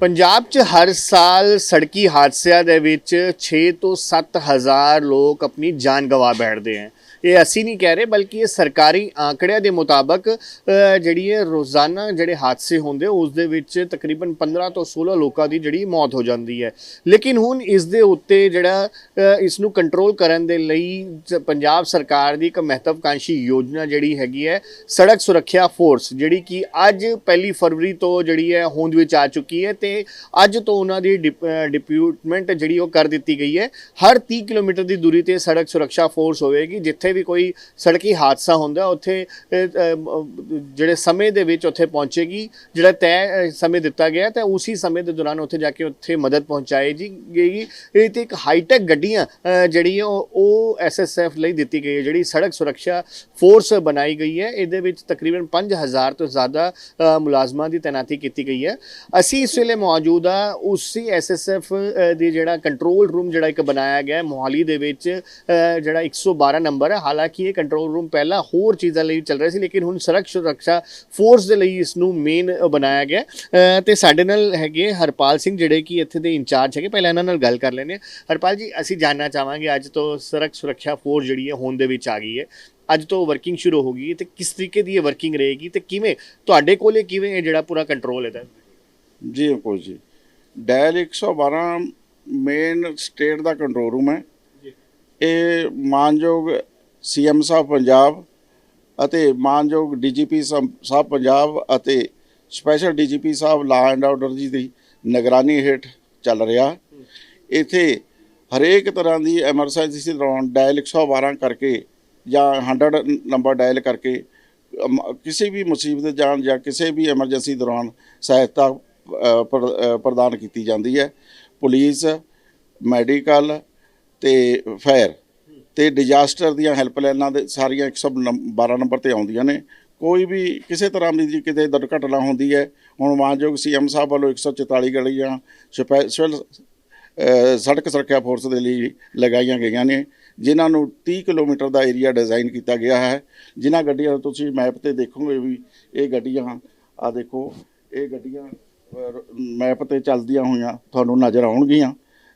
ਪੰਜਾਬ 'ਚ ਹਰ ਸਾਲ ਸੜਕੀ ਹਾਦਸਿਆਂ ਦੇ ਵਿੱਚ 6 ਤੋਂ 7 ਹਜ਼ਾਰ ਲੋਕ ਆਪਣੀ ਜਾਨ ਗਵਾ ਬੈਠਦੇ ਹਨ ਇਹ ਅਸੀਂ ਨਹੀਂ ਕਹਿ ਰਹੇ, ਬਲਕਿ ਇਹ ਸਰਕਾਰੀ ਆંકੜਿਆਂ ਦੇ ਮੁਤਾਬਕ ਜਿਹੜੀ ਹੈ ਰੋਜ਼ਾਨਾ ਜਿਹੜੇ ਹਾਦਸੇ ਹੁੰਦੇ ਉਸ ਦੇ ਵਿੱਚ ਤਕਰੀਬਨ 15 ਤੋਂ 16 ਲੋਕਾਂ ਦੀ ਜਿਹੜੀ ਮੌਤ ਹੋ ਜਾਂਦੀ ਹੈ। ਲੇਕਿਨ ਹੁਣ ਇਸ ਦੇ ਉੱਤੇ ਜਿਹੜਾ ਇਸ ਨੂੰ ਕੰਟਰੋਲ ਕਰਨ ਦੇ ਲਈ ਪੰਜਾਬ ਸਰਕਾਰ ਦੀ ਇੱਕ ਮਹੱਤਵਕਾਂਸ਼ੀ ਯੋਜਨਾ ਜਿਹੜੀ ਹੈਗੀ ਹੈ, ਸੜਕ ਸੁਰੱਖਿਆ ਫੋਰਸ ਜਿਹੜੀ ਕਿ ਅੱਜ ਪਹਿਲੀ ਫਰਵਰੀ ਤੋਂ ਜਿਹੜੀ ਹੈ, ਹੋਂਦ ਵਿੱਚ ਆ ਚੁੱਕੀ ਹੈ ਤੇ ਅੱਜ ਤੋਂ ਉਹਨਾਂ ਦੀ ਡਿਪਿਊਟਮੈਂਟ ਜਿਹੜੀ ਉਹ ਕਰ ਦਿੱਤੀ ਗਈ ਹੈ। ਹਰ 30 ਕਿਲੋਮੀਟਰ ਦੀ ਦੂਰੀ ਤੇ ਸੜਕ ਸੁਰੱਖਿਆ ਫੋਰਸ ਹੋਵੇਗੀ। ਜਿੱਥੇ ਵੀ ਕੋਈ ਸੜਕੀ ਹਾਦਸਾ ਹੁੰਦਾ ਉੱਥੇ ਜਿਹੜੇ ਸਮੇਂ ਦੇ ਵਿੱਚ ਉੱਥੇ ਪਹੁੰਚੇਗੀ ਜਿਹੜਾ ਤੈਅ ਸਮੇਂ ਦਿੱਤਾ ਗਿਆ ਤੇ ਉਸੇ ਸਮੇਂ ਦੇ ਦੌਰਾਨ ਉੱਥੇ ਜਾ ਕੇ ਉੱਥੇ ਮਦਦ ਪਹੁੰਚਾਈ ਜੀ ਗਈ ਇਹ ਤੇ ਇੱਕ ਹਾਈਟੈਕ ਗੱਡੀਆਂ ਅ, ਜਿਹੜੀ ਉਹ ਉਹ ਐਸਐਸਐਫ ਲਈ ਦਿੱਤੀ ਗਈ ਹੈ ਜਿਹੜੀ ਸੜਕ ਸੁਰੱਖਿਆ ਫੋਰਸ ਬਣਾਈ ਗਈ ਹੈ। ਇਹਦੇ ਵਿੱਚ ਤਕਰੀਬਨ 5000 ਤੋਂ ਜ਼ਿਆਦਾ ਮੁਲਾਜ਼ਮਾਂ ਦੀ ਤਾਇਨਾਤੀ ਕੀਤੀ ਗਈ ਹੈ। ਅਸੀਂ ਇਸ ਵੇਲੇ ਮੌਜੂਦ ਆ ਉਸੇ ਐਸਐਸਐਫ ਦੇ ਜਿਹੜਾ ਕੰਟਰੋਲ ਰੂਮ ਜਿਹੜਾ ਇੱਕ ਬਣਾਇਆ ਗਿਆ ਮੋਹਾਲੀ ਦੇ ਵਿੱਚ ਅ, ਜਿਹੜਾ 112 ਨੰਬਰ ਹੈ ਹਾਲਾਂਕਿ ਇਹ ਕੰਟਰੋਲ ਰੂਮ ਪਹਿਲਾਂ ਹੋਰ ਚੀਜ਼ਾਂ ਲਈ ਚੱਲ ਰਿਹਾ ਸੀ ਲੇਕਿਨ ਹੁਣ ਸੜਕ ਸੁਰੱਖਿਆ ਫੋਰਸ ਦੇ ਲਈ ਇਸ ਨੂੰ ਮੇਨ ਬਣਾਇਆ ਗਿਆ ਹੈ। ਤੇ ਸਾਡੇ ਨਾਲ ਹੈਗੇ ਹਰਪਾਲ ਸਿੰਘ ਜਿਹੜੇ ਕਿ ਇੱਥੇ ਦੇ ਇੰਚਾਰਜ ਹੈਗੇ। ਪਹਿਲਾਂ ਇਹਨਾਂ ਨਾਲ ਗੱਲ ਕਰ ਲੈਂਦੇ ਹਾਂ। ਹਰਪਾਲ ਜੀ ਅਸੀਂ ਜਾਨਣਾ ਚਾਹਾਂਗੇ ਅੱਜ ਤੋਂ ਸੜਕ ਸੁਰੱਖਿਆ ਫੋਰਸ ਜਿਹੜੀ ਹੈ ਹੋਂਦ ਦੇ ਵਿੱਚ ਆ ਗਈ ਹੈ। ਅੱਜ ਤੋਂ ਵਰਕਿੰਗ ਸ਼ੁਰੂ ਹੋ ਗਈ ਹੈ ਤੇ ਕਿਸ ਤਰੀਕੇ ਦੀ ਇਹ ਵਰਕਿੰਗ ਰਹੇਗੀ ਤੇ ਕਿਵੇਂ ਤੁਹਾਡੇ ਕੋਲੇ ਕਿਵੇਂ ਇਹ ਜਿਹੜਾ ਪੂਰਾ ਕੰਟਰੋਲ ਹੈ ਜੀ Ankur ji. Dial 112 main state ਦਾ ਕੰਟਰੋਲ ਰੂਮ ਹੈ। ਜੀ। ਇਹ ਮਾਨਯੋਗ ਸੀਐਮ ਸਾਹਿਬ ਪੰਜਾਬ ਅਤੇ ਮਾਨਯੋਗ ਡੀਜੀਪੀ ਸਾਹਿਬ ਪੰਜਾਬ ਅਤੇ special DGP Sahib law and order ਜੀ ਦੀ ਨਿਗਰਾਨੀ ਹੇਠ ਚੱਲ ਰਿਹਾ। ਇੱਥੇ ਹਰੇਕ ਤਰ੍ਹਾਂ ਦੀ ਐਮਰਜੈਂਸੀ ਦੌਰਾਨ ਡਾਇਲ 112 ਕਰਕੇ ਜਾਂ 100 ਨੰਬਰ ਡਾਇਲ ਕਰਕੇ ਕਿਸੇ ਵੀ ਮੁਸੀਬਤ ਜਾਣ ਜਾਂ ਕਿਸੇ ਵੀ ਐਮਰਜੈਂਸੀ ਦੌਰਾਨ ਸਹਾਇਤਾ ਪ੍ਰਦਾਨ ਕੀਤੀ ਜਾਂਦੀ ਹੈ। ਪੁਲਿਸ, ਮੈਡੀਕਲ ਤੇ ਫਾਇਰ ਤੇ ਡਿਜ਼ਾਸਟਰ ਦੀਆਂ ਹੈਲਪਲਾਈਨਾਂ ਦੇ ਸਾਰੀਆਂ 112 ਨੰਬਰ ਤੇ ਆਉਂਦੀਆਂ ਨੇ। ਕੋਈ ਵੀ ਕਿਸੇ ਤਰ੍ਹਾਂ ਦੀ ਕਿਤੇ ਦੁਰਘਟਨਾ ਹੁੰਦੀ ਹੈ, ਹੁਣ ਮਾਨਯੋਗ ਸੀਐਮ ਸਾਹਿਬ ਵੱਲੋਂ 144 ਗਲੀਆਂ, ਸਪੈਸ਼ਲ ਸੜਕ ਸੁਰੱਖਿਆ ਫੋਰਸ ਦੇ ਲਈ ਲਗਾਈਆਂ ਗਈਆਂ ਨੇ, ਜਿਨ੍ਹਾਂ ਨੂੰ 30 ਕਿਲੋਮੀਟਰ ਦਾ ਏਰੀਆ ਡਿਜ਼ਾਈਨ ਕੀਤਾ ਗਿਆ ਹੈ। ਜਿਨ੍ਹਾਂ ਗੱਡੀਆਂ ਤੁਸੀਂ ਮੈਪ ਤੇ ਦੇਖੋਗੇ ਵੀ ਇਹ ਗੱਡੀਆਂ ਆ ਦੇਖੋ, ਇਹ ਗੱਡੀਆਂ ਮੈਪ ਤੇ ਚੱਲਦੀਆਂ ਹੋਈਆਂ ਤੁਹਾਨੂੰ ਨਜ਼ਰ ਆਉਣਗੀਆਂ।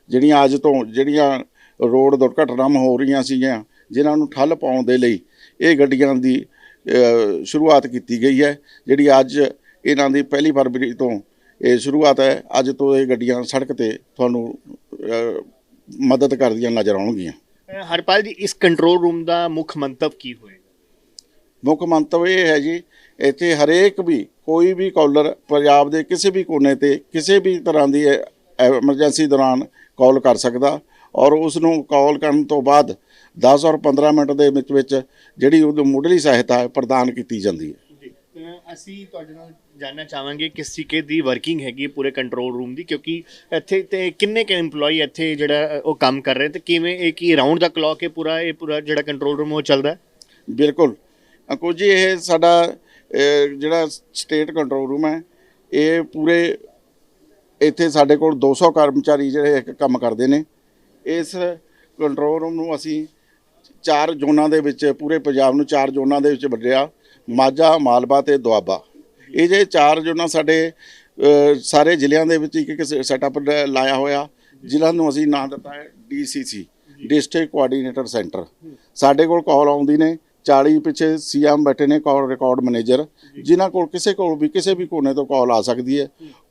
ਜਿਹੜੀਆਂ ਅੱਜ ਤੋਂ ਜਿਹੜੀਆਂ ਰੋਡ ਦੁਰਘਟਨਾਵਾਂ ਹੋ ਰਹੀਆਂ ਸੀਗੀਆਂ ਜਿਨ੍ਹਾਂ ਨੂੰ ਠੱਲ ਪਾਉਣ ਦੇ ਲਈ ਇਹ ਗੱਡੀਆਂ ਦੀ ਸ਼ੁਰੂਆਤ ਕੀਤੀ ਗਈ ਹੈ। ਜਿਹੜੀ ਅੱਜ ਇਹਨਾਂ ਦੀ ਪਹਿਲੀ ਫਰਵਰੀ ਤੋਂ ਇਹ ਸ਼ੁਰੂਆਤ ਹੈ ਅੱਜ ਤੋਂ ਇਹ ਗੱਡੀਆਂ ਸੜਕ ਤੇ ਤੁਹਾਨੂੰ ਮਦਦ ਕਰਦੀਆਂ ਨਜ਼ਰ ਆਉਣਗੀਆਂ। ਹਰਪਾਲ ਜੀ ਇਸ ਕੰਟਰੋਲ ਰੂਮ ਦਾ ਮੁੱਖ ਮੰਤਵ ਕੀ ਹੋਏਗਾ? ਮੁੱਖ ਮੰਤਵ ਇਹ ਹੈ ਜੀ ਇੱਥੇ ਹਰੇਕ ਵੀ ਕੋਈ ਵੀ ਕਾਲਰ ਪੰਜਾਬ ਦੇ ਕਿਸੇ ਵੀ ਕੋਨੇ ਤੇ ਕਿਸੇ ਵੀ ਤਰ੍ਹਾਂ ਦੀ ਐਮਰਜੈਂਸੀ ਦੌਰਾਨ ਕਾਲ ਕਰ ਸਕਦਾ ਔਰ ਉਸ ਨੂੰ ਕਾਲ ਕਰਨ ਤੋਂ ਬਾਅਦ 10 ਔਰ 15 ਮਿੰਟ ਦੇ ਵਿੱਚ ਵਿੱਚ ਜਿਹੜੀ ਉਹਦੀ ਮੁੱਢਲੀ ਸਹਾਇਤਾ ਹੈ ਪ੍ਰਦਾਨ ਕੀਤੀ ਜਾਂਦੀ ਹੈ ਅਸੀਂ ਤੁਹਾਡੇ ਨਾਲ ਜਾਨਣਾ ਚਾਹਾਂਗੇ ਕਿਸ ਤਰੀਕੇ ਦੀ ਵਰਕਿੰਗ ਹੈਗੀ ਪੂਰੇ ਕੰਟਰੋਲ ਰੂਮ ਦੀ ਕਿਉਂਕਿ ਇੱਥੇ ਤੇ ਕਿੰਨੇ ਕੁ EMPLOYE ਇੱਥੇ ਜਿਹੜਾ ਉਹ ਕੰਮ ਕਰ ਰਹੇ ਤੇ ਕਿਵੇਂ ਇਹ ਕੀ ਰਾਉਂਡ ਦਾ ਕਲੌਕ ਹੈ ਪੂਰਾ ਇਹ ਪੂਰਾ ਜਿਹੜਾ ਕੰਟਰੋਲ ਰੂਮ ਉਹ ਚੱਲਦਾ ਹੈ? ਬਿਲਕੁਲ ਅੰਕੁਰ ਜੀ ਇਹ ਸਾਡਾ ਜਿਹੜਾ ਸਟੇਟ ਕੰਟਰੋਲ ਰੂਮ ਹੈ ਇਹ ਪੂਰੇ ਇੱਥੇ ਸਾਡੇ ਕੋਲ 200 ਕਰਮਚਾਰੀ ਜਿਹੜੇ ਇੱਕ ਕੰਮ ਕਰਦੇ ਨੇ। ਇਸ ਕੰਟਰੋਲ ਰੂਮ ਨੂੰ ਅਸੀਂ ਚਾਰ ਜ਼ੋਨਾਂ ਦੇ ਵਿੱਚ ਪੂਰੇ ਪੰਜਾਬ ਨੂੰ ਚਾਰ ਜ਼ੋਨਾਂ ਦੇ ਵਿੱਚ ਵੰਡਿਆ। ਮਾਝਾ ਮਾਲਵਾ ਤੇ ਦੁਆਬਾ। ਇਹ ਜੇ ਚਾਰ ਜ਼ੋਨਾਂ ਸਾਡੇ ਸਾਰੇ ਜ਼ਿਲ੍ਹਿਆਂ ਦੇ ਵਿੱਚ ਇੱਕ ਇੱਕ ਸੈਟਅਪ ਲਾਇਆ ਹੋਇਆ। ਜ਼ਿਲ੍ਹਾ ਨੂੰ ਅਸੀਂ ਨਾਂ ਦਿੱਤਾ ਹੈ ਡੀਸੀਸੀ ਡਿਸਟ੍ਰਿਕਟ ਕੋਆਰਡੀਨੇਟਰ ਸੈਂਟਰ ਸਾਡੇ ਕੋਲ ਕਾਲ ਆਉਂਦੀ ਨੇ। 40 ਪਿੱਛੇ ਸੀਐਮ ਬੈਠੇ ਨੇ ਕਾਲ ਰਿਕਾਰਡ ਮੈਨੇਜਰ ਜਿਨ੍ਹਾਂ ਕੋਲ ਕਿਸੇ ਕੋਲ ਵੀ ਕਿਸੇ ਵੀ ਕੋਨੇ ਤੋਂ ਕਾਲ ਆ ਸਕਦੀ ਹੈ।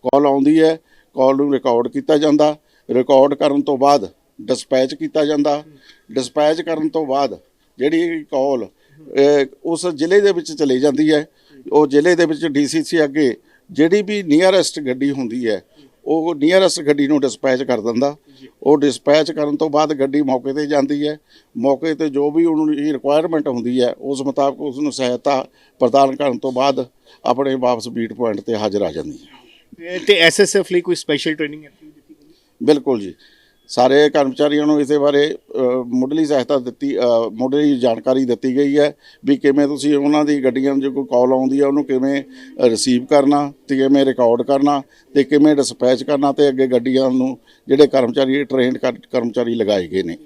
ਕਾਲ ਆਉਂਦੀ ਹੈ ਕਾਲ ਨੂੰ ਰਿਕਾਰਡ ਕੀਤਾ ਜਾਂਦਾ। ਰਿਕਾਰਡ ਕਰਨ ਤੋਂ ਬਾਅਦ ਡਿਸਪੈਚ ਕੀਤਾ ਜਾਂਦਾ। ਡਿਸਪੈਚ ਕਰਨ ਤੋਂ ਬਾਅਦ ਜਿਹੜੀ ਕਾਲ ਉਸ ਜ਼ਿਲ੍ਹੇ ਦੇ ਵਿੱਚ ਚਲੀ ਜਾਂਦੀ ਹੈ। ਉਹ ਜ਼ਿਲ੍ਹੇ ਦੇ ਵਿੱਚ ਡੀਸੀਸੀ ਅੱਗੇ ਜਿਹੜੀ ਵੀ ਨੀਅਰੈਸਟ ਗੱਡੀ ਹੁੰਦੀ ਹੈ ਉਹ ਨੀਅਰੈਸਟ ਗੱਡੀ ਨੂੰ ਡਿਸਪੈਚ ਕਰ ਦਿੰਦਾ। ਉਹ ਡਿਸਪੈਚ ਕਰਨ ਤੋਂ ਬਾਅਦ ਗੱਡੀ ਮੌਕੇ ਤੇ ਜਾਂਦੀ ਹੈ। ਮੌਕੇ ਤੇ ਜੋ ਵੀ ਉਹਨੂੰ ਰਿਕੁਆਇਰਮੈਂਟ ਹੁੰਦੀ ਹੈ ਉਸ ਮੁਤਾਬਕ ਉਸ ਨੂੰ ਸਹਾਇਤਾ ਪ੍ਰਦਾਨ ਕਰਨ ਤੋਂ ਬਾਅਦ ਆਪਣੇ ਵਾਪਸ ਬੀਟ ਪੁਆਇੰਟ ਤੇ ਹਾਜ਼ਰ ਆ ਜਾਂਦੀ ਹੈ। ਤੇ- ਐਸਐਸਐਫ ਲਈ ਕੋਈ ਸਪੈਸ਼ਲ ਟ੍ਰੇਨਿੰਗ ਗਈ ਬਿਲਕੁਲ ਜੀ। ਸਾਰੇ ਕਰਮਚਾਰੀਆਂ ਨੂੰ ਇਸੇ ਬਾਰੇ ਮੁੱਢਲੀ ਸਹਾਇਤਾ ਦਿੱਤੀ ਮੁੱਢਲੀ ਜਾਣਕਾਰੀ ਦਿੱਤੀ ਗਈ ਹੈ ਵੀ ਕਿਵੇਂ ਤੁਸੀਂ ਉਹਨਾਂ ਦੀ ਗੱਡੀਆਂ ਨੂੰ ਜੇ ਕੋਈ ਕਾਲ ਆਉਂਦੀ ਹੈ ਉਹਨੂੰ ਕਿਵੇਂ ਰਿਸੀਵ ਕਰਨਾ ਤੇ ਕਿਵੇਂ ਰਿਕਾਰਡ ਕਰਨਾ ਤੇ ਕਿਵੇਂ ਡਿਸਪੈਚ ਕਰਨਾ ਤੇ ਅੱਗੇ ਗੱਡੀਆਂ ਨੂੰ ਜਿਹੜੇ ਕਰਮਚਾਰੀ ਟ੍ਰੇਨਡ ਕਰਮਚਾਰੀ ਲਗਾਏ ਗਏ ਨੇ।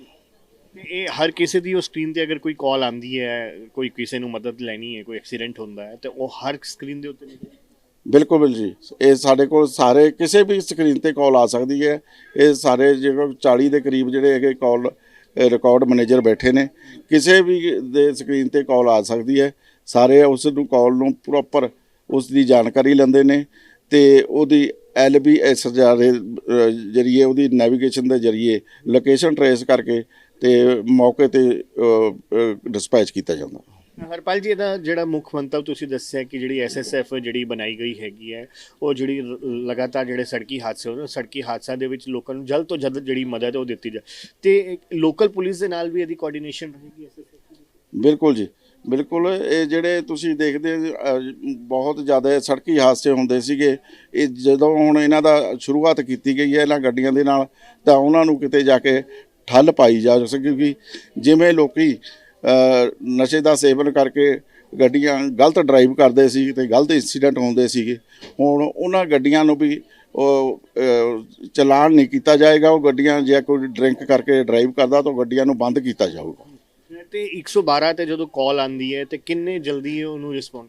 ਇਹ ਹਰ ਕਿਸੇ ਦੀ ਉਹ ਸਕਰੀਨ ਤੇ ਅਗਰ ਕੋਈ ਕਾਲ ਆਂਦੀ ਹੈ, ਕੋਈ ਕਿਸੇ ਨੂੰ ਮਦਦ ਲੈਣੀ ਹੈ, ਕੋਈ ਐਕਸੀਡੈਂਟ ਹੁੰਦਾ ਹੈ, ਤੇ ਉਹ ਹਰ ਸਕਰੀਨ ਦੇ ਉੱਤੇ ਬਿਲਕੁਲ ਬਿਲਕੁਲ ਜੀ। ਇਹ ਸਾਡੇ ਕੋਲ ਸਾਰੇ ਕਿਸੇ ਵੀ ਸਕਰੀਨ ਤੇ ਕਾਲ ਆ ਸਕਦੀ ਹੈ। ਇਹ ਸਾਰੇ ਜਿਹੜੇ 40 ਦੇ ਕਰੀਬ ਜਿਹੜੇ ਹੈਗੇ ਕਾਲ ਰਿਕਾਰਡ ਮੈਨੇਜਰ ਬੈਠੇ ਨੇ। ਕਿਸੇ ਵੀ ਦੇ ਸਕਰੀਨ ਤੇ ਕਾਲ ਆ ਸਕਦੀ ਹੈ। ਸਾਰੇ ਉਸ ਨੂੰ ਕਾਲ ਨੂੰ ਪ੍ਰੋਪਰ ਉਸ ਦੀ ਜਾਣਕਾਰੀ ਲੈਂਦੇ ਨੇ ਤੇ ਉਹਦੀ ਐਲਬੀਐਸ ਦੇ ਜਰੀਏ, ਉਹਦੀ ਨੈਵੀਗੇਸ਼ਨ ਦੇ ਜਰੀਏ ਲੋਕੇਸ਼ਨ ਟਰੇਸ ਕਰਕੇ ਤੇ ਮੌਕੇ ਤੇ ਡਿਸਪੈਚ ਕੀਤਾ ਜਾਂਦਾ। ਹਰਪਾਲ ਜੀ ਇਹਦਾ ਜਿਹੜਾ ਮੁੱਖ ਮੰਤਵ ਤੁਸੀਂ ਦੱਸਿਆ ਕਿ ਜਿਹੜੀ ਐਸਐਸਐਫ ਜਿਹੜੀ ਬਣਾਈ ਗਈ ਹੈਗੀ ਹੈ ਉਹ ਜਿਹੜੀ ਲਗਾਤਾਰ ਜਿਹੜੇ ਸੜਕੀ ਹਾਦਸੇ ਹੋ ਸੜਕੀ ਹਾਦਸਿਆਂ ਦੇ ਵਿੱਚ ਲੋਕਾਂ ਨੂੰ ਜਲਦ ਤੋਂ ਜਲਦ ਜਿਹੜੀ ਮਦਦ ਉਹ ਦਿੱਤੀ ਜਾਏ ਤੇ ਲੋਕਲ ਪੁਲਿਸ ਦੇ ਨਾਲ ਵੀ ਇਹਦੀ ਕੋਆਰਡੀਨੇਸ਼ਨ ਰਹੇਗੀ ਐਸਐਸਐਫ ਬਿਲਕੁਲ ਜੀ ਬਿਲਕੁਲ ਇਹ ਜਿਹੜੇ ਤੁਸੀਂ ਦੇਖਦੇ ਅਹ, ਬਹੁਤ ਜ਼ਿਆਦਾ ਸੜਕੀ ਹਾਦਸੇ ਹੁੰਦੇ ਸੀਗੇ ਇਹ ਜਦੋਂ ਹੁਣ ਇਹਨਾਂ ਦਾ ਸ਼ੁਰੂਆਤ ਕੀਤੀ ਗਈ ਹੈ ਇਹਨਾਂ ਗੱਡੀਆਂ ਦੇ ਨਾਲ ਤਾਂ ਉਹਨਾਂ ਨੂੰ ਕਿਤੇ ਜਾ ਕੇ ਠੱਲ ਪਾਈ ਜਾ ਸਕੇ ਕਿਉਂਕਿ ਜਿਵੇਂ ਲੋਕੀ ਨਸ਼ੇ ਦਾ ਸੇਵਨ ਕਰਕੇ ਗੱਡੀਆਂ ਗਲਤ ਡਰਾਈਵ ਕਰਦੇ ਸੀ ਤੇ ਗਲਤ ਇਨਸੀਡੈਂਟ ਹੁੰਦੇ ਸੀਗੇ। ਹੁਣ ਉਹਨਾਂ ਗੱਡੀਆਂ ਨੂੰ ਵੀ ਉਹ ਚਲਾਨ ਨਹੀਂ ਕੀਤਾ ਜਾਏਗਾ ਉਹ ਗੱਡੀਆਂ ਜੇ ਕੋਈ ਡਰਿੰਕ ਕਰਕੇ ਡਰਾਈਵ ਕਰਦਾ ਤਾਂ ਗੱਡੀਆਂ ਨੂੰ ਬੰਦ ਕੀਤਾ ਜਾਊਗਾ। ਤੇ 112 ਤੇ ਜਦੋਂ ਕਾਲ ਆਂਦੀ ਹੈ ਤੇ ਕਿੰਨੇ ਜਲਦੀ ਉਹਨੂੰ ਰਿਸਪੌਂਡ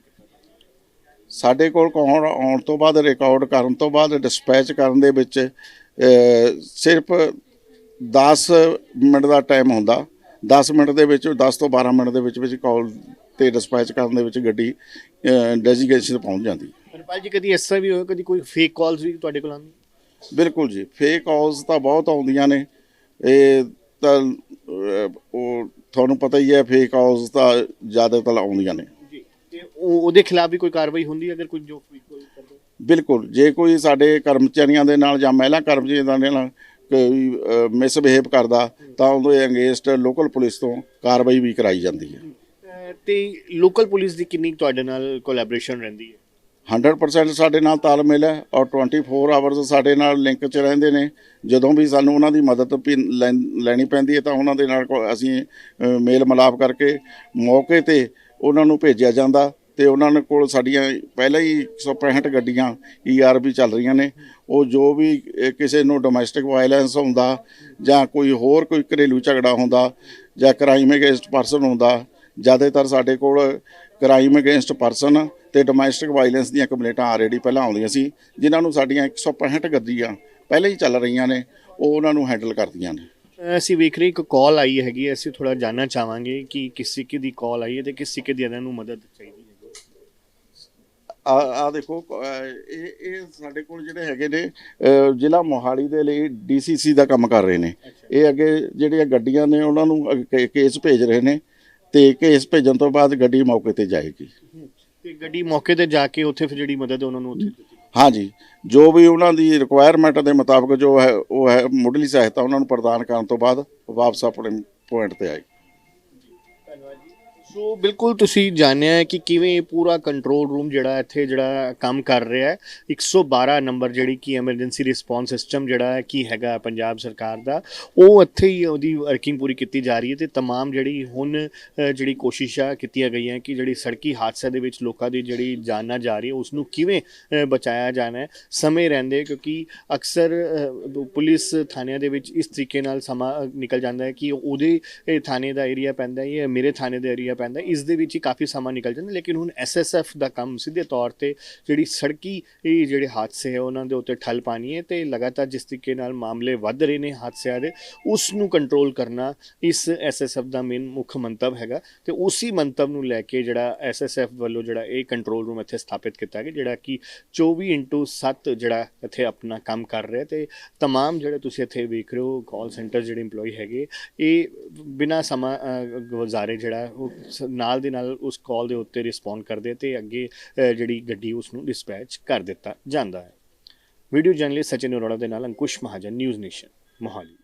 ਸਾਡੇ ਕੋਲ ਕੌਣ ਆਉਣ ਤੋਂ ਬਾਅਦ ਰਿਕਾਰਡ ਕਰਨ ਤੋਂ ਬਾਅਦ ਡਿਸਪੈਚ ਕਰਨ ਦੇ ਵਿੱਚ ਸਿਰਫ 10 ਮਿੰਟ ਦਾ ਟਾਈਮ ਹੁੰਦਾ। 10 ਮਿੰਟ ਦੇ ਵਿੱਚ 10 ਤੋਂ 12 ਮਿੰਟ ਦੇ ਵਿੱਚ ਵਿੱਚ ਕਾਲ ਤੇ ਡਿਸਪੈਚ ਕਰਨ ਦੇ ਵਿੱਚ ਗੱਡੀ ਡੈਜ਼ਿਗਨੇਸ਼ਨ ਪਹੁੰਚ ਜਾਂਦੀ ਹਰਪਾਲ ਜੀ ਕਦੀ ਇਸ ਤਰ੍ਹਾਂ ਵੀ ਹੋਇਆ ਕਦੀ ਕੋਈ ਫੇਕ ਕਾਲਸ ਵੀ ਤੁਹਾਡੇ ਕੋਲ ਆਉਂਦੀ ਬਿਲਕੁਲ ਜੀ ਫੇਕ ਕਾਲਸ ਤਾਂ ਬਹੁਤ ਆਉਂਦੀਆਂ ਨੇ। ਇਹ ਤਾਂ ਉਹ ਤੁਹਾਨੂੰ ਪਤਾ ਹੀ ਹੈ ਫੇਕ ਕਾਲਸ ਤਾਂ ਜ਼ਿਆਦਾਤਰ ਆਉਂਦੀਆਂ ਨੇ। ਜੀ ਤੇ ਉਹ- ਉਹਦੇ ਖਿਲਾਫ ਵੀ ਕੋਈ ਕਾਰਵਾਈ ਹੁੰਦੀ ਹੈ ਅਗਰ ਕੋਈ ਜੋ ਕੋਈ ਕੋਈ ਕਰਦਾ? ਬਿਲਕੁਲ ਜੇ ਕੋਈ ਸਾਡੇ ਕਰਮਚਾਰੀਆਂ ਦੇ ਨਾਲ ਜਾਂ ਮਹਿਲਾ ਕਰਮਚਾਰੀਆਂ ਦੇ ਨਾਲ ਮਿਸਬਿਹੇਵ ਕਰਦਾ ਤਾਂ ਉਹਦੇ ਅਗੇਂਸਟ ਲੋਕਲ ਪੁਲਿਸ ਤੋਂ ਕਾਰਵਾਈ ਵੀ ਕਰਾਈ ਜਾਂਦੀ ਹੈ। ਤੇ ਲੋਕਲ ਪੁਲਿਸ ਦੀ ਕਿੰਨੀ ਤੁਹਾਡੇ ਨਾਲ ਕੋਲੈਬੋਰੇਸ਼ਨ ਰਹਿੰਦੀ ਹੈ? 100% ਸਾਡੇ ਨਾਲ ਤਾਲਮੇਲ ਹੈ ਔਰ 24 ਆਵਰਸ ਸਾਡੇ ਨਾਲ ਲਿੰਕ 'ਚ ਰਹਿੰਦੇ ਨੇ। ਜਦੋਂ ਵੀ ਸਾਨੂੰ ਉਹਨਾਂ ਦੀ ਮਦਦ ਲੈਣ- ਪੈਂਦੀ ਹੈ ਤਾਂ ਉਹਨਾਂ ਦੇ ਨਾਲ ਅਸੀਂ ਮੇਲ ਮਿਲਾਪ ਕਰਕੇ ਮੌਕੇ ਤੇ ਉਹਨਾਂ ਨੂੰ ਭੇਜਿਆ ਜਾਂਦਾ। ਤੇ ਉਹਨਾਂ ਨੇ ਕੋਲ ਸਾਡੀਆਂ ਪਹਿਲਾਂ ਹੀ 165 ਗੱਡੀਆਂ ਈਆਰਬੀ ਚੱਲ ਰਹੀਆਂ ਨੇ। ਉਹ ਜੋ ਵੀ ਕਿਸੇ ਨੂੰ ਡੋਮੈਸਟਿਕ ਵਾਇਲੈਂਸ ਹੁੰਦਾ ਜਾਂ ਕੋਈ ਹੋਰ ਕੋਈ ਘਰੇਲੂ ਝਗੜਾ ਹੁੰਦਾ ਜਾਂ ਕ੍ਰਾਈਮ ਅਗੇਂਸਟ ਪਰਸਨ ਹੁੰਦਾ, ਜ਼ਿਆਦਾਤਰ ਸਾਡੇ ਕੋਲ ਕ੍ਰਾਈਮ ਅਗੇਂਸਟ ਪਰਸਨ ਤੇ ਡੋਮੈਸਟਿਕ ਵਾਇਲੈਂਸ ਦੀਆਂ ਕੰਪਲੇਂਟਾਂ ਆਲਰੇਡੀ ਪਹਿਲਾਂ ਆਉਂਦੀਆਂ ਸੀ, ਜਿਨ੍ਹਾਂ ਨੂੰ ਸਾਡੀਆਂ 165 ਗੱਡੀਆਂ ਪਹਿਲਾਂ ਹੀ ਚੱਲ ਰਹੀਆਂ ਨੇ, ਉਹ ਉਹਨਾਂ ਨੂੰ ਹੈਂਡਲ ਕਰਦੀਆਂ ਨੇ। ਅਸੀਂ ਵੇਖ ਰਹੇ ਇੱਕ ਕਾਲ ਆਈ ਹੈਗੀ ਅਸੀਂ ਥੋੜਾ ਜਾਨਣਾ ਚਾਹਾਂਗੇ ਕਿ ਕਿਸ ਸਿੱਕੇ ਦੀ ਕਾਲ ਆਈ ਹੈ ਤੇ ਕਿਸ ਸਿੱਕੇ ਦੀ ਇਹਨਾਂ ਨੂੰ ਮਦਦ ਚਾਹੀਦੀ ਆ ਆ ਦੇਖੋ ਇਹ ਇਹ ਸਾਡੇ ਕੋਲ ਜਿਹੜੇ ਹੈਗੇ ਨੇ ਜ਼ਿਲ੍ਹਾ ਮੋਹਾਲੀ ਦੇ ਲਈ ਡੀਸੀਸੀ ਦਾ ਕੰਮ ਕਰ ਰਹੇ ਨੇ। ਇਹ ਅੱਗੇ ਜਿਹੜੀਆਂ ਗੱਡੀਆਂ ਨੇ ਉਹਨਾਂ ਨੂੰ ਕੇਸ ਭੇਜ ਰਹੇ ਨੇ ਤੇ ਕੇਸ ਭੇਜਣ ਤੋਂ ਬਾਅਦ ਗੱਡੀ ਮੌਕੇ ਤੇ ਜਾਏਗੀ। ਤੇ ਗੱਡੀ ਮੌਕੇ ਤੇ ਜਾ ਕੇ ਉੱਥੇ ਫਿਰ ਜਿਹੜੀ ਮਦਦ ਉਹਨਾਂ ਨੂੰ ਉੱਥੇ ਹਾਂਜੀ। ਜੋ ਵੀ ਉਹਨਾਂ ਦੀ ਰਿਕੁਆਇਰਮੈਂਟ ਦੇ ਮੁਤਾਬਕ ਜੋ ਹੈ ਉਹ ਹੈ ਮੁੱਢਲੀ ਸਹਾਇਤਾ ਉਹਨਾਂ ਨੂੰ ਪ੍ਰਦਾਨ ਕਰਨ ਤੋਂ ਬਾਅਦ ਵਾਪਸ ਆਪਣੇ ਪੁਆਇੰਟ ਤੇ ਆਏ ਸੋ ਬਿਲਕੁਲ ਤੁਸੀਂ ਜਾਣਿਆ ਹੈ ਕਿ ਕਿਵੇਂ ਇਹ ਪੂਰਾ ਕੰਟਰੋਲ ਰੂਮ ਜਿਹੜਾ ਇੱਥੇ ਜਿਹੜਾ ਕੰਮ ਕਰ ਰਿਹਾ ਹੈ 112 ਨੰਬਰ ਜਿਹੜੀ ਕੀ ਐਮਰਜੈਂਸੀ ਰਿਸਪੌਂਸ ਸਿਸਟਮ ਜਿਹੜਾ ਹੈ ਕੀ ਹੈਗਾ ਪੰਜਾਬ ਸਰਕਾਰ ਦਾ ਉਹ ਇੱਥੇ ਹੀ ਉਹਦੀ ਵਰਕਿੰਗ ਪੂਰੀ ਕੀਤੀ ਜਾ ਰਹੀ ਹੈ ਤੇ तमाम ਜਿਹੜੀ ਹੁਣ ਅ, ਜਿਹੜੀ ਕੋਸ਼ਿਸ਼ਾਂ ਕੀਤੀਆਂ ਗਈਆਂ ਕਿ ਜਿਹੜੀ ਸੜਕੀ ਹਾਦਸੇ ਦੇ ਵਿੱਚ ਲੋਕਾਂ ਦੀ ਜਿਹੜੀ ਜਾਨ ਨਾ ਜਾ ਰਹੀ ਹੈ ਉਸ ਨੂੰ ਕਿਵੇਂ ਅ, ਬਚਾਇਆ ਜਾਣਾ ਹੈ ਸਮੇਂ ਰਹਿੰਦੇ ਕਿਉਂਕਿ ਅਕਸਰ ਅ, ਪੁਲਿਸ ਥਾਣਿਆਂ ਦੇ ਵਿੱਚ ਇਸ ਤਰੀਕੇ ਨਾਲ ਸਮਾਂ ਅ, ਨਿਕਲ ਜਾਂਦਾ ਹੈ ਕਿ ਉਹਦੇ ਇਹ ਥਾਣੇ ਦਾ ਏਰੀਆ ਪੈਂਦਾ ਹੈ ਜਾਂ ਮੇਰੇ ਥਾਣੇ ਦਾ ਏਰੀਆ ਪੈਂਦਾ ਹੈ ਇਸ ਦੇ ਵਿੱਚ ਹੀ ਕਾਫੀ ਸਮਾਂ ਨਿਕਲ ਜਾਂਦਾ ਲੇਕਿਨ ਹੁਣ ਐਸਐਸਐਫ ਦਾ ਕੰਮ ਸਿੱਧੇ ਤੌਰ ਤੇ ਜਿਹੜੀ ਸੜਕੀ ਇਹ ਜਿਹੜੇ ਹਾਦਸੇ ਹੈ ਉਹਨਾਂ ਦੇ ਉੱਤੇ ਠੱਲ ਪਾਣੀ ਹੈ ਤੇ ਲਗਾਤਾਰ ਜਿਸ ਤਰੀਕੇ ਨਾਲ ਮਾਮਲੇ ਵੱਧ ਰਹੇ ਨੇ ਹਾਦਸਿਆਂ ਦੇ ਉਸ ਨੂੰ ਕੰਟਰੋਲ ਕਰਨਾ ਇਸ ਐਸਐਸਐਫ ਦਾ ਮੇਨ ਮੁੱਖ ਮੰਤਵ ਹੈਗਾ ਤੇ ਉਸੇ ਮੰਤਵ ਨੂੰ ਲੈ ਕੇ ਜਿਹੜਾ ਐਸਐਸਐਫ ਵੱਲੋਂ ਜਿਹੜਾ ਇਹ ਕੰਟਰੋਲ ਰੂਮ ਇੱਥੇ ਸਥਾਪਿਤ ਕੀਤਾ ਗਿਆ ਜਿਹੜਾ ਕਿ 24/7 ਜਿਹੜਾ ਇੱਥੇ ਆਪਣਾ ਕੰਮ ਕਰ ਰਿਹਾ ਤੇ तमाम ਜਿਹੜੇ ਤੁਸੀਂ ਇੱਥੇ ਵੇਖ ਰਹੇ ਹੋ ਕਾਲ ਸੈਂਟਰ ਜਿਹੜੇ EMPLOYE ਹੈਗੇ ਇਹ ਬਿਨਾ ਸਮਾਂ ਅ, ਗੁਜ਼ਾਰੇ ਜਿਹੜਾ ਉਹ ਸ- ਨਾਲ ਦੇ ਨਾਲ ਉਸ ਕਾਲ ਦੇ ਉੱਤੇ ਰਿਸਪੌਂਡ ਕਰਦੇ ਤੇ ਅੱਗੇ ਜਿਹੜੀ ਗੱਡੀ ਉਸ ਨੂੰ ਡਿਸਪੈਚ ਕਰ ਦਿੱਤਾ ਜਾਂਦਾ ਹੈ। ਵੀਡੀਓ ਜਰਨਲਿਸਟ ਸਚਿਨ ਅਰੋੜਾ ਦੇ ਨਾਲ ਅੰਕੁਸ਼ ਮਹਾਜਨ ਨਿਊਜ਼ ਨੇਸ਼ਨ ਮੋਹਾਲੀ।